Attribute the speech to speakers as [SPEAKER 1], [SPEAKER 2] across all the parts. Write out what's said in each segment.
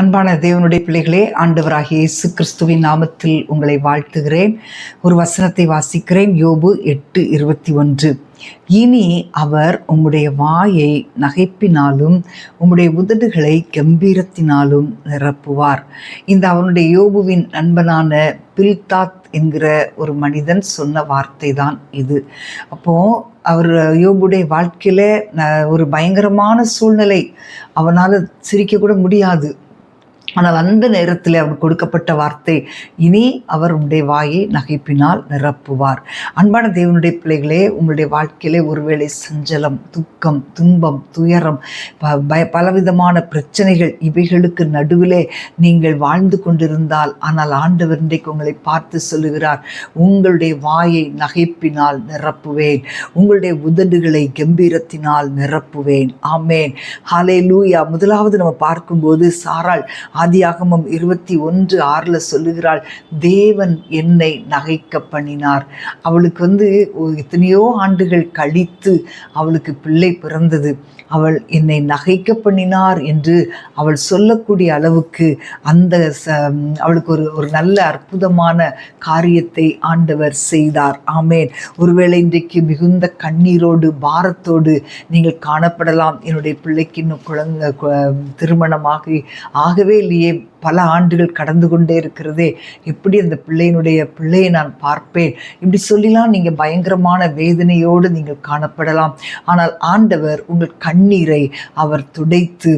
[SPEAKER 1] அன்பான தேவனுடைய பிள்ளைகளே ஆண்டவராகிய இயேசு கிறிஸ்துவின் நாமத்தில் உங்களை வாழ்த்துகிறேன். ஒரு வசனத்தை வாசிக்கிறேன் யோபு எட்டு இருபத்தி ஒன்று. இனி அவர் உம்முடைய வாயை நகைப்பினாலும் உம்முடைய உதடுகளை கம்பீரத்தினாலும் நிரப்புவார். இந்த அவனுடைய யோபுவின் நண்பனான பில்தாத் என்கிற ஒரு மனிதன் சொன்ன வார்த்தை தான் இது. அப்போது அவர் யோபுடைய வாழ்க்கையில் ஒரு பயங்கரமான சூழ்நிலை. அவனால் சிரிக்க கூட முடியாது. ஆனால் அந்த நேரத்தில் அவர் கொடுக்கப்பட்ட வார்த்தை இனி அவர் வாயை நகைப்பினால் நிரப்புவார். அன்பான தேவனுடைய பிள்ளைகளே உங்களுடைய வாழ்க்கையிலே ஒருவேளை சஞ்சலம் துக்கம் துன்பம் துயரம் பய பலவிதமான பிரச்சனைகள் இவைகளுக்கு நடுவிலே நீங்கள் வாழ்ந்து கொண்டிருந்தால் ஆனால் ஆண்டவர் இன்றைக்கு உங்களை பார்த்து சொல்லுகிறார் உங்களுடைய வாயை நகைப்பினால் நிரப்புவேன் உங்களுடைய உதடுகளை கம்பீரத்தினால் நிரப்புவேன். ஆமேன். ஹாலே லூயா முதலாவது நம்ம பார்க்கும்போது சாரால் ஆதியாகமம் இருபத்தி ஒன்று ஆறில் சொல்லுகிறாள் தேவன் என்னை நகைக்க பண்ணினார். அவளுக்கு வந்து எத்தனையோ ஆண்டுகள் கழித்து அவளுக்கு பிள்ளை பிறந்தது. அவள் என்னை நகைக்க பண்ணினார் என்று அவள் சொல்லக்கூடிய அளவுக்கு அந்த அவளுக்கு ஒரு ஒரு நல்ல அற்புதமான காரியத்தை ஆண்டவர் செய்தார். ஆமேன். ஒருவேளை இன்றைக்கு மிகுந்த கண்ணீரோடு பாரத்தோடு நீங்கள் காணப்படலாம். என்னுடைய பிள்ளைக்கு இன்னும் குழந்தை திருமணமாகி ஆகவே இல்லையே பல ஆண்டுகள் கடந்து கொண்டே இருக்கிறதே. எப்படி அந்த பிள்ளையினுடைய பிள்ளையை நான் பார்ப்பேன்? இப்படி சொல்லிலாம் நீங்கள் பயங்கரமான வேதனையோடு நீங்கள் காணப்படலாம். ஆனால் ஆண்டவர் உங்கள் கண்ணீரை அவர் துடைத்து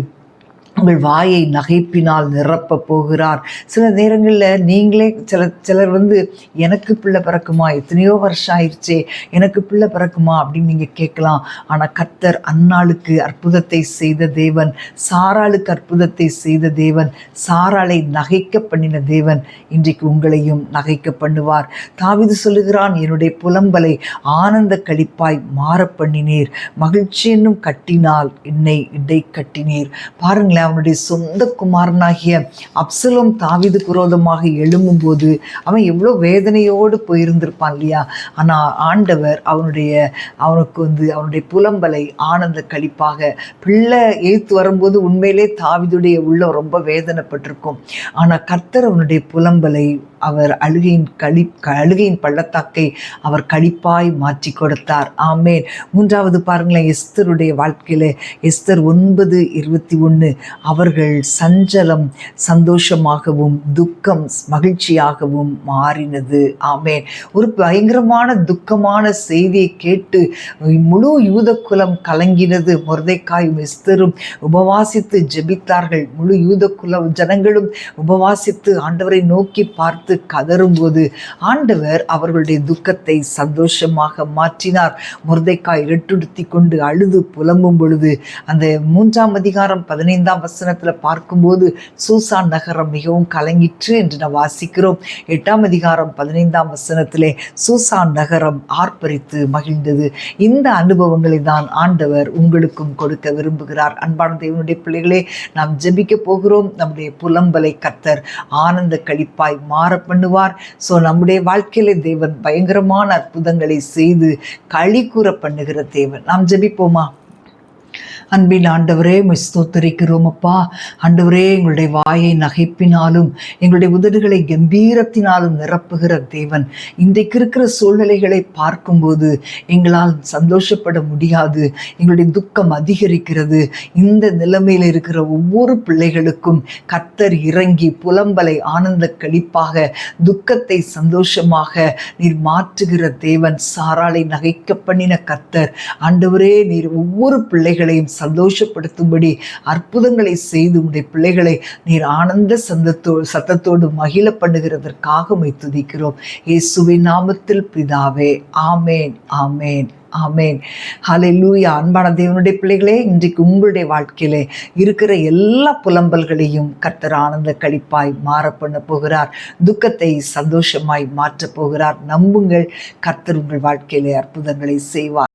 [SPEAKER 1] உங்கள் வாயை நகைப்பினால் நிரப்ப போகிறார். சில நேரங்களில் நீங்களே சில சிலர் வந்து எனக்கு பிள்ளை பிறக்குமா? எத்தனையோ வருஷம் ஆயிடுச்சே. எனக்கு பிள்ளை பிறக்குமா? அப்படின்னு நீங்கள் கேட்கலாம். ஆனால் கர்த்தர் அன்னாளுக்கு அற்புதத்தை செய்த தேவன் சாராளுக்கு அற்புதத்தை செய்த தேவன் சாராளை நகைக்க பண்ணின தேவன் இன்றைக்கு உங்களையும் நகைக்க பண்ணுவார். தாவிது சொல்லுகிறான் என்னுடைய புலம்பலை ஆனந்த கழிப்பாய் மாற பண்ணினீர். மகிழ்ச்சி என்னும் கட்டினால் என்னை இடை கட்டினீர். பாருங்களேன் அவனுடைய சொந்த குமாரனாகிய அப்சலோம் தாவிது குரோதமாக எழும்பும்போது அவன் எவ்வளோ வேதனையோடு போயிருந்திருப்பான் இல்லையா? ஆனால் ஆண்டவர் அவனுடைய அவனுக்கு வந்து அவனுடைய புலம்பலை ஆனந்த கழிப்பாக பிள்ளை எழுத்து வரும்போது உண்மையிலே தாவிதுடைய உள்ள ரொம்ப வேதனைப்பட்டிருக்கும். ஆனால் கர்த்தர் அவனுடைய புலம்பலை அவர் அழுகையின் கழி அழுகையின் பள்ளத்தாக்கை அவர் கழிப்பாய் மாற்றி கொடுத்தார். ஆமேன். மூன்றாவது பாருங்களேன் எஸ்தருடைய வாழ்க்கையில் எஸ்தர் ஒன்பது இருபத்தி ஒன்று அவர்கள் சஞ்சலம் சந்தோஷமாகவும் துக்கம் மகிழ்ச்சியாகவும் மாறினது. ஆமேன். ஒரு பயங்கரமான துக்கமான செய்தியை கேட்டு முழு யூத குலம் கலங்கினது. முருதைக்காயும் எஸ்தரும் உபவாசித்து ஜெபித்தார்கள். முழு யூத குல ஜனங்களும் உபவாசித்து ஆண்டவரை நோக்கி பார்த்து பார்த்து கதறும்போது ஆண்டவர் அவர்களுடைய துக்கத்தை சந்தோஷமாக மாற்றினார். முருதைக்காய் இரட்டுடுத்தி கொண்டு அழுது புலம்பும் பொழுது அந்த மூன்றாம் அதிகாரம் பதினைந்தாம் வசனத்தில் பார்க்கும்போது சூசான் நகரம் மிகவும் கலங்கிற்று என்று நாம் வாசிக்கிறோம். எட்டாம் அதிகாரம் பதினைந்தாம் வசனத்திலே சூசான் நகரம் ஆர்ப்பரித்து மகிழ்ந்தது. இந்த அனுபவங்களை தான் ஆண்டவர் உங்களுக்கும் கொடுக்க விரும்புகிறார். அன்பான தேவனுடைய பிள்ளைகளே நாம் ஜெபிக்க போகிறோம். நம்முடைய புலம்பலை கத்தர் ஆனந்த கழிப்பாய் மாற பண்ணுவார். ஸோ நம்முடைய வாழ்க்கையில தேவன் பயங்கரமான அற்புதங்களை செய்து களி கூற பண்ணுகிற தேவன். நாம் ஜெபிப்போமா? அன்பின் ஆண்டவரே ஸ்தோத்தரிக்கிறோம் அப்பா. ஆண்டவரே எங்களுடைய வாயை நகைப்பினாலும் எங்களுடைய உதடுகளை கம்பீரத்தினாலும் நிரப்புகிற தேவன். இன்றைக்கு இருக்கிற சூழ்நிலைகளை பார்க்கும்போது எங்களால் சந்தோஷப்பட முடியாது. எங்களுடைய துக்கம் அதிகரிக்கிறது. இந்த நிலைமையில் இருக்கிற ஒவ்வொரு பிள்ளைகளுக்கும் கத்தர் இறங்கி புலம்பலை ஆனந்த கழிப்பாக துக்கத்தை சந்தோஷமாக நீர் மாற்றுகிற தேவன். சாராலை நகைக்க பண்ணின கத்தர். ஆண்டவரே நீர் ஒவ்வொரு பிள்ளைகளையும் சந்தோஷப்படுத்தும்படி அற்புதங்களை செய்து உடைய பிள்ளைகளை நீர் ஆனந்த சந்தத்தோ சத்தத்தோடு மகிழ பண்ணுகிறதற்காக மை துதிக்கிறோம். இயேசுவின் நாமத்தில் பிதாவே ஆமேன் ஆமேன் ஆமேன். ஹலே லூயா அன்பான தேவனுடைய பிள்ளைகளே இன்றைக்கு உங்களுடைய வாழ்க்கையில இருக்கிற எல்லா புலம்பல்களையும் கர்த்தர் ஆனந்த கழிப்பாய் மாற பண்ண போகிறார். துக்கத்தை சந்தோஷமாய் மாற்றப் போகிறார். நம்புங்கள் கர்த்தர் உங்கள் வாழ்க்கையிலே அற்புதங்களை செய்வார்.